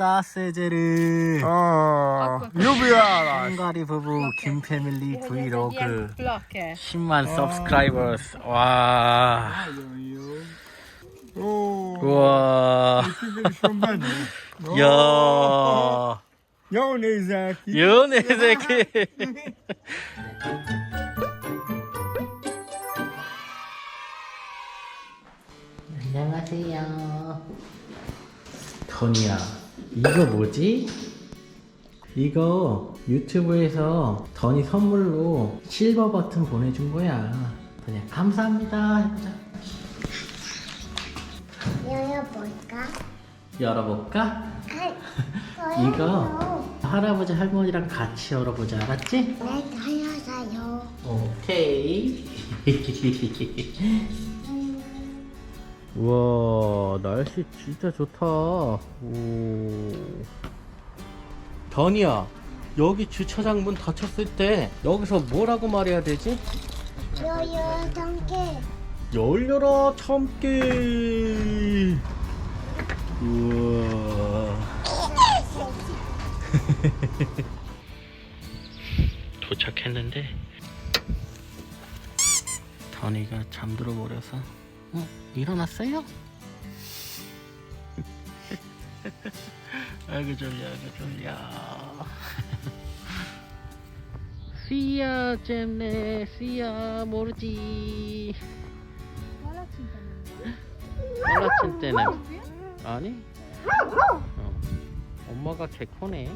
사세제르 어, 유비야. 헝가리 부부 김 패밀리 브이로그. Blocker. 10만 서브스크라이버스 와 오, 우와. 야. Yo, Nezaki. 연애 새끼. 안녕하세요. 토니야 이거 뭐지? 이거 유튜브에서 던이 선물로 실버 버튼 보내준 거야 토니야 감사합니다 해보자 열어볼까? 열어볼까? 아, 이거 할아버지 할머니랑 같이 열어보자 알았지? 네, 가야사요. 오케이. 우와, 날씨 진짜 좋다. 오. 던이야, 여기 주차장 문 닫혔을 때 여기서 뭐라고 말해야 되지? 요요 동계. 열려라 참깨. 우와. 도착했는데 더니가 잠들어 버려서 어 일어났어요? 아이고 졸려 아이고 졸려. 씨야 잼네 씨야 모르지. 빨라친 때는. 아니? 어. 엄마가 개코네.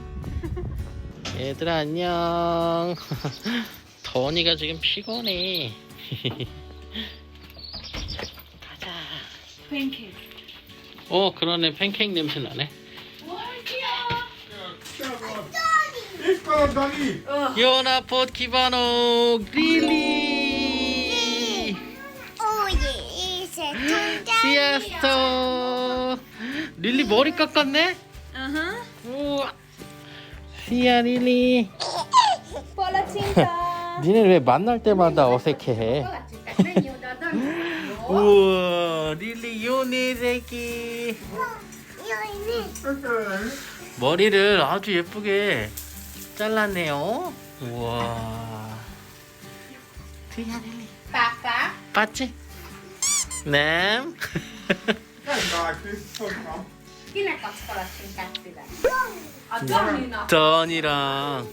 얘들아 안녕. 더니가 지금 피곤해 Pancake. 어 그러네 팬케이크 냄새 나네. 요나 포 키바노 릴리 오예, 이세 통장. 시아스토 릴리 머리 깎았네 Uh-huh. 우와 시아 릴리. 니네 왜 만날 때마다 어색해해 우와 릴리 요네 새끼. 머리를 아주 예쁘게 잘랐네요. 우와. 시아 릴리. Pappa. 봤지? 네. 전이랑.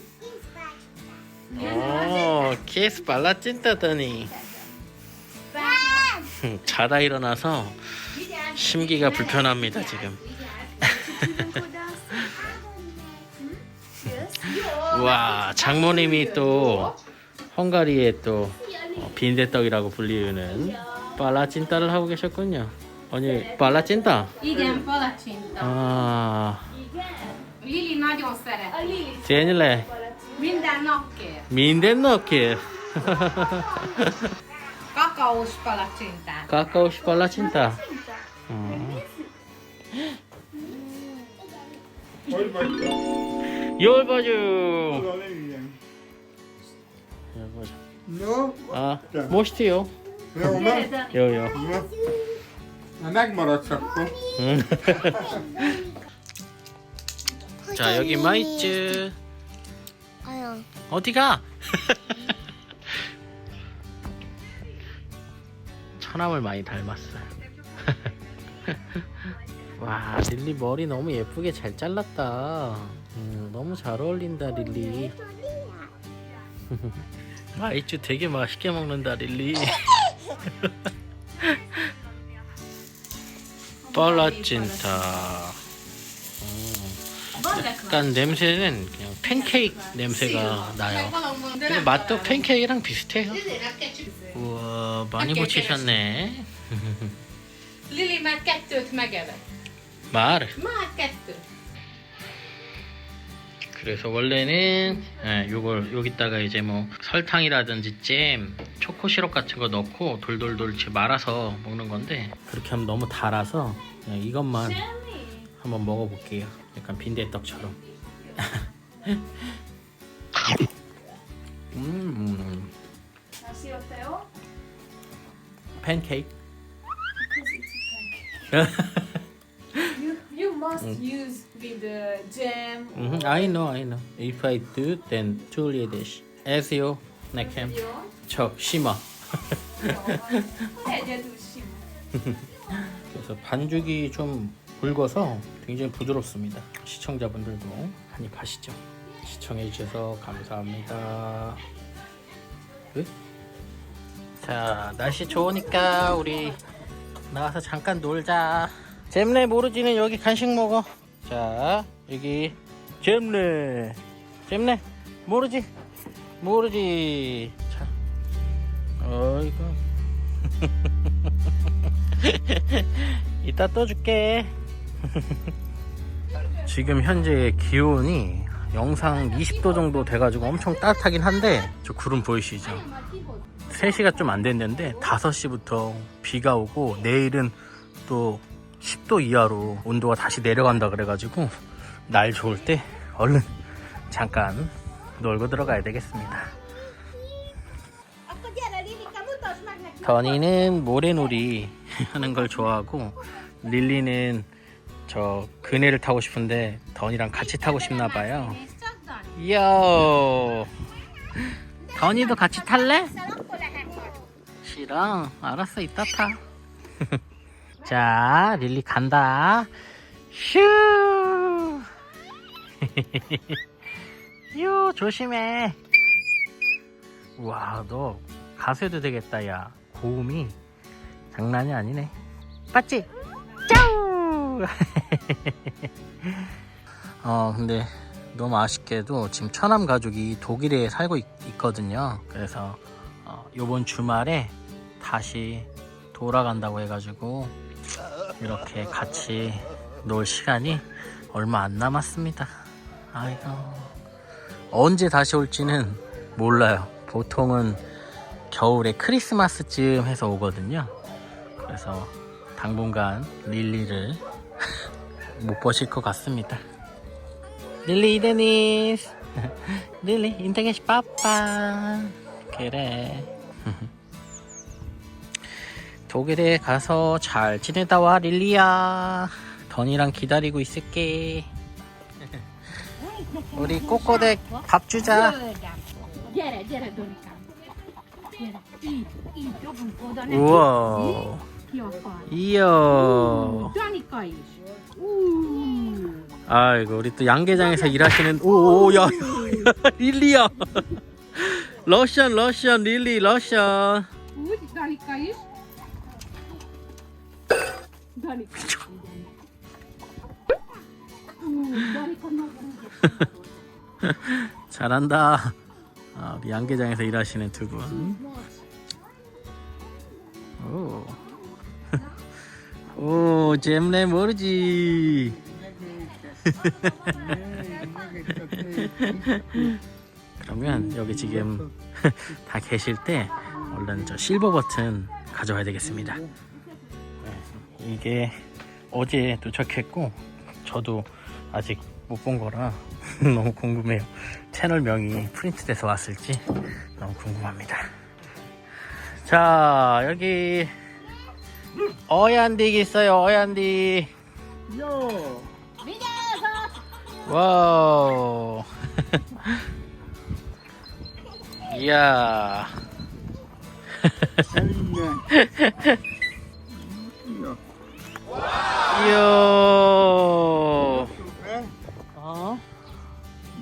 오 키스 발라 찐따더니 자다 일어나서 심기가 불편합니다 지금 와 장모님이 또 헝가리의 또 어, 빈대떡이라고 불리우는 발라찐따를 하고 계셨군요 언니 발라찐따 Igen, palacsinta. 아 szeret. A Lili. 제닐레. 까까오시 발라 어. Hogy vagy te? 열 봐줘. 열 No, 아 멋있대요 jó, Na, megmaradsz akkor. 음. 자 여기 마이츠 아유, 어디 가 천암을 많이 닮았어요. 와 릴리 머리 너무 예쁘게 잘 잘랐다. 음, 너무 잘 어울린다 릴리. 마이츠 되게 맛있게 먹는다 릴리. 빨라찐다. 약간 냄새는 그냥 팬케이크 냄새가 나요. 근데 맛도 팬케이크랑 비슷해요 우와 많이 고치셨네 Lili már kettőt megevett. 말 Már kettő. 그래서 원래는 예, 요걸 여기다가 이제 뭐 설탕이라든지 잼, 초코 시럽 같은 거 넣고 돌돌돌 이렇게 말아서 먹는 건데 그렇게 하면 너무 달아서 그냥 이것만 한번 먹어볼게요. 약간 빈대떡처럼. 음, Naszi ott jó? 팬케이크. You, you must use with uh, jam. Mhm, I know, I know. If I do, then two dish. As you nekem. Jó? 저 심어. Egyedül sima. 그래서 반죽이 좀 굵어서 굉장히 부드럽습니다. 시청자분들도 한입 하시죠. 시청해 주셔서 감사합니다. 끝. 자, 날씨 좋으니까 우리 나와서 잠깐 놀자. 잼레 모르지는 여기 간식 먹어. 자, 여기 잼레. 잼레 모르지? 모르지. 자, 어이구. 이따 또 줄게. 지금 현재 기온이 영상 20도 정도 돼가지고 엄청 따뜻하긴 한데 저 구름 보이시죠? 3시가 좀 안 됐는데 5시부터 비가 오고 내일은 또 10도 이하로 온도가 다시 내려간다 그래가지고 날 좋을 때 얼른 잠깐 놀고 들어가야 되겠습니다. 더니는 모래놀이 하는 걸 좋아하고 릴리는 저 그네를 타고 싶은데 더니랑 같이 타고 싶나 봐요. 요. 더니도 같이 탈래? 싫어. 알았어. 이따 타. 자, 릴리 간다. 슈. 요, 조심해. 와, 너 가수해도 되겠다, 야. 고음이 장난이 아니네. 맞지? 짜우! 어, 근데 너무 아쉽게도 지금 처남 가족이 독일에 살고 있, 거든요 그래서 어, 요번 주말에 다시 돌아간다고 해가지고 이렇게 같이 놀 시간이 얼마 안 남았습니다. 아이고. 언제 다시 올지는 몰라요. 보통은 겨울에 크리스마스쯤 해서 오거든요. 그래서 당분간 릴리를 못 보실 것 같습니다. 릴리 데니스 릴리 인터넷 빠빠 그래 독일에 가서 잘 지내다 와 릴리야 던이랑 기다리고 있을게 우리 꼬꼬댁 밥 주자. 우와. Ú, 아이고 우리 또 양계장에서 일하시는 오야 릴리야. 러시안 러시안 릴리 러시안. 잘한다. 아, 우리 양계장에서 일하시는 두분. 오. 오 잼레 모르지 그러면 여기 지금 다 계실 때 얼른 저 실버 버튼 가져와야 되겠습니다. 네, 이게 어제 도착했고 저도 아직 못 본 거라 너무 궁금해요. 채널명이 프린트돼서 왔을지 너무 궁금합니다. 자 여기 어얀디 있어요. 어얀디. Jó! Whoa. yeah. Yo. Oh.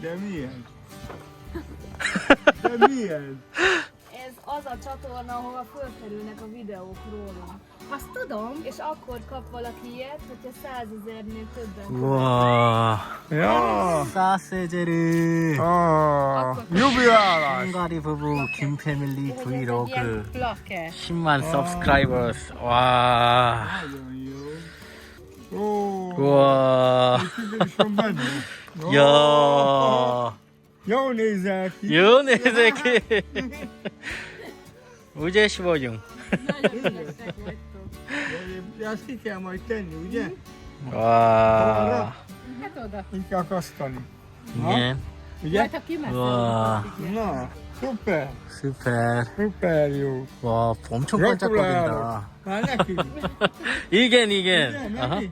Damien. Damien. Ez az a csatorna, ahol a fölkerülnek a videók róla. Azt tudom. És akkor kap valaki ilyet, hogyha százezernél többen. 우와. Ja! 사세제르. Ah, jubilálás! 헝가리 부부 김 패밀리 브이로그 plake. 10만 서브스크라이버스. 와. Ó, 우와. is van benne. Ó, 야. Jól nézel ki. 연애 새끼. 우제 15중. De ezt ki kell majd tenni, ugye? 와. Hát oda. Ki kell akasztani. 이게 Ugye? Majd ha kimesz. 와. Na, szuper, 슈퍼. szuper jó. 와, 엄청 반짝거린다. Már neki. 이겐 Ugye, 이겐. 아하. neki?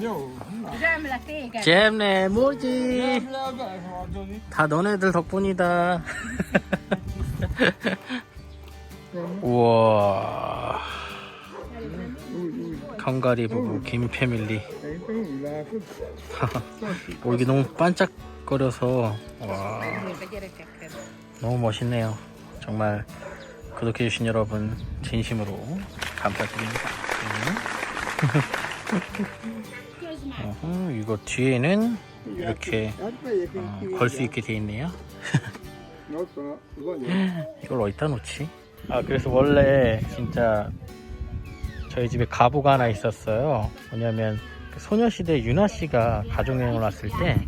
Jó. Römle téged. 잼네 뭐지? Nem le be, Johnny. 다 너네들 덕분이다. 우와. 헝가리 부부 김 패밀리. Látod. 오, 이게 너무 반짝거려서 와. 너무 멋있네요. 정말 구독해주신 여러분 진심으로 감사드립니다. Már. 어허, 이거 뒤에는 이렇게 Hát megyek 걸수 있게 돼 있네요. 이걸 어디다 놓지? 아 그래서 원래 진짜 저희 집에 가보가 하나 있었어요. 뭐냐면 그 소녀시대 유나 씨가 가족여행을 왔을 때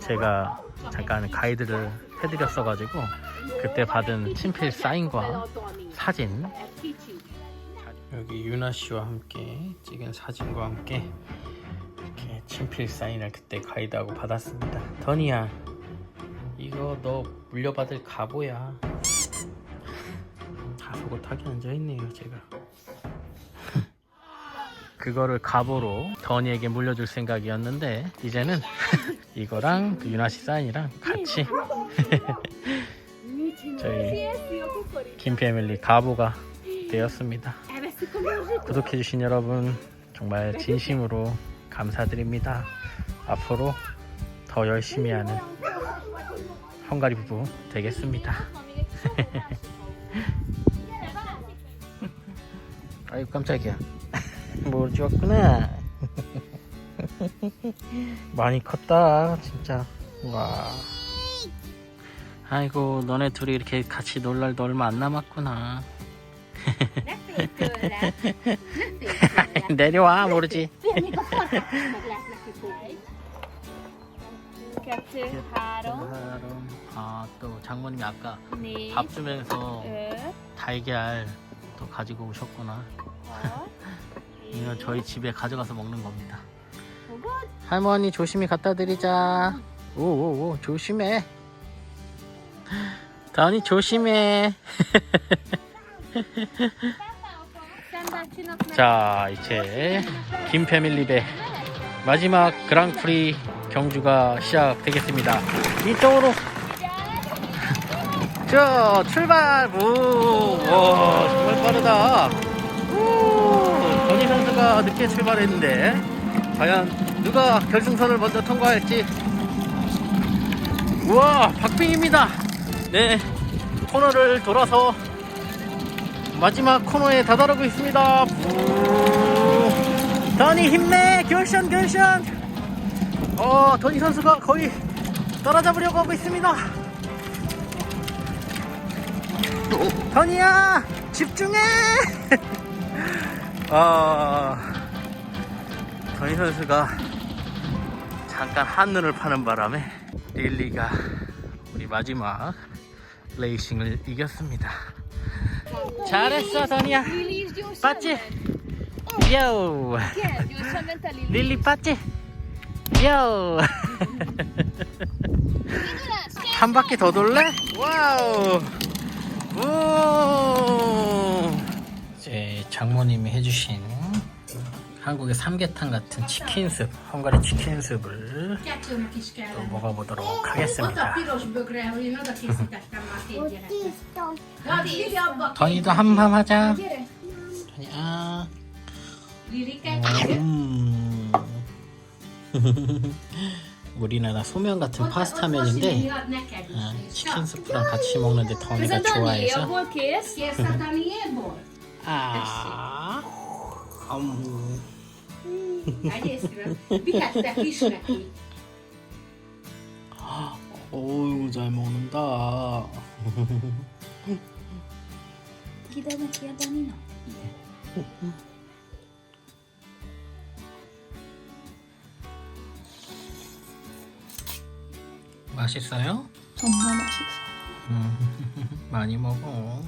제가 잠깐 가이드를 해드렸어가지고 그때 받은 친필 사인과 사진 여기 유나 씨와 함께 찍은 사진과 함께 이렇게 친필 사인을 그때 가이드하고 받았습니다. 더니야 이거 너 물려받을 가보야. 다소곳하게 앉아있네요 제가 그거를 갑오로 더니에게 물려줄 생각이었는데 이제는 이거랑 그 유나 씨 사인이랑 같이. 저희 김패밀리 가보가 되었습니다. 구독해주신 여러분 정말 진심으로 감사드립니다. 앞으로 더 열심히 하는 헝가리 부부 되겠습니다. 아이고 깜짝이야 뭘 주웠구나 많이 컸다 진짜 와 아이고 너네 둘이 이렇게 같이 놀 날도 얼마 안 남았구나. 내려와 모르지 아또 장모님이 아까 négy, 밥 주면서 달걀 또 가지고 오셨구나 이건 저희 집에 가져가서 먹는 겁니다? 할머니 조심히 갖다 드리자. 오오오 조심해. 다은이 조심해. 자 이제 김 패밀리 배. 마지막 그랑프리 경주가 시작되겠습니다. 이쪽으로. 저 출발. 우와 정말 빠르다. 우 늦게 출발했는데 과연 누가 결승선을 먼저 통과할지 우와 박빙입니다 네 코너를 돌아서 마지막 코너에 다다르고 있습니다. 우. 더니 힘내! 결션 결션! 어, 더니 선수가 거의 따라잡으려고 하고 있습니다. 더니야! 집중해! 아, 더니 선수가 잠깐 한눈을 파는 바람에 릴리가 우리 마지막 레이싱을 이겼습니다. 잘했어, gyorsan 빠지? 요! 릴리 빠지? 요! 한 바퀴 더 돌래? 와우! 우! 이제 장모님이 해주신 한국의 삼계탕 같은 치킨습, 헝가리 치킨습을 Kettőnek is kell. 또 먹어보도록 하겠습니다. 더니도 한판 하자. 더니, 아. 음. 우리나라 소면 같은 파스타면인데. 아. 치킨 스프랑 같이 먹는데 더니가 좋아해서 abból kész? Kérsz a Daniéból? 아, 음. Egy észre. Vihettek is neki. 어우 잘 먹는다. A Danina. 맛있어요? 정말 맛있어. 음, 많이 먹어.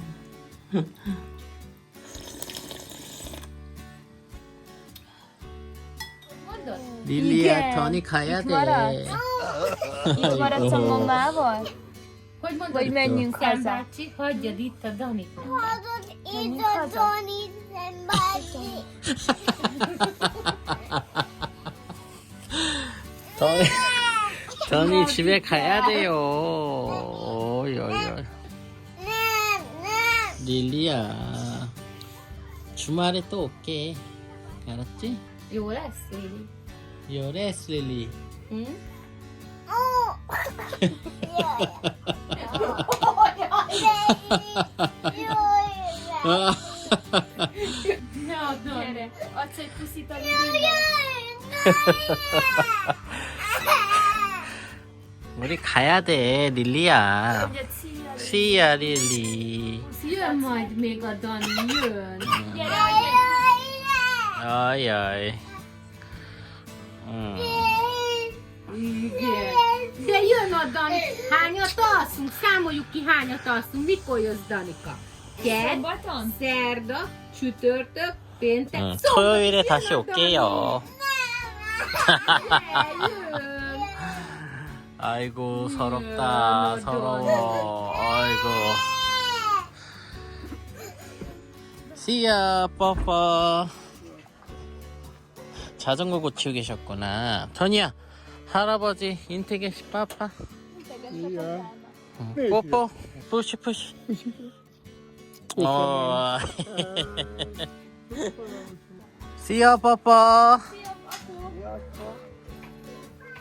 릴리야. 더니 가야 돼. maradsz? Itt maradsz a mamával? Hogy mondod? Vagy menjünk Szem haza? bácsi, hagyjad itt a Danit. Hallod, itt a Tony szembási. 전이, 전이 집에 가야 돼요. 릴리야. 주말에 또 올게. 알았지? 릴리. Hm? Na, Gyere, adsz egy puszit a Lilinek. 우리 가야 돼, 릴리야. Egyet szíjjel. 시야 릴리. Jön majd még a Dani, jön. Gyere, adj egy 어이, 어이. 응. Igen. De jön a Dani. Hányat alszunk? Számoljuk ki, hányat alszunk. Mikor jössz, Danika? Kedd, szombaton? szerda, csütörtök, péntek, 응, szombat. 토요일에 Jön 다시 a 올게요. Dani. Jön. 아이고, 서럽다. 음, 서러워. 아이고. 씨야, 뽀뽀. 자전거 고치고 계셨구나. 전이야, 할아버지, 인테게시 빠빠. Ja. 응, 네, 뽀뽀. 푸시, 푸시. 어. 씨야, 빠빠.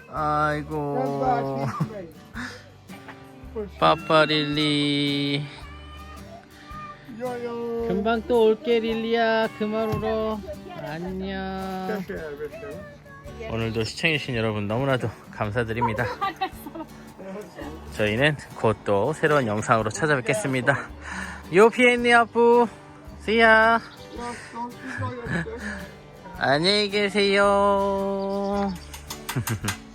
아이고. 빠빠 릴리. Jaj, 금방 또 올게 릴리야 그만 울어 안녕. 오늘도 시청해주신 여러분 너무나도 감사드립니다. 저희는 곧 또 새로운 영상으로 찾아뵙겠습니다. 요피엔니 아부 씨야 안녕히 계세요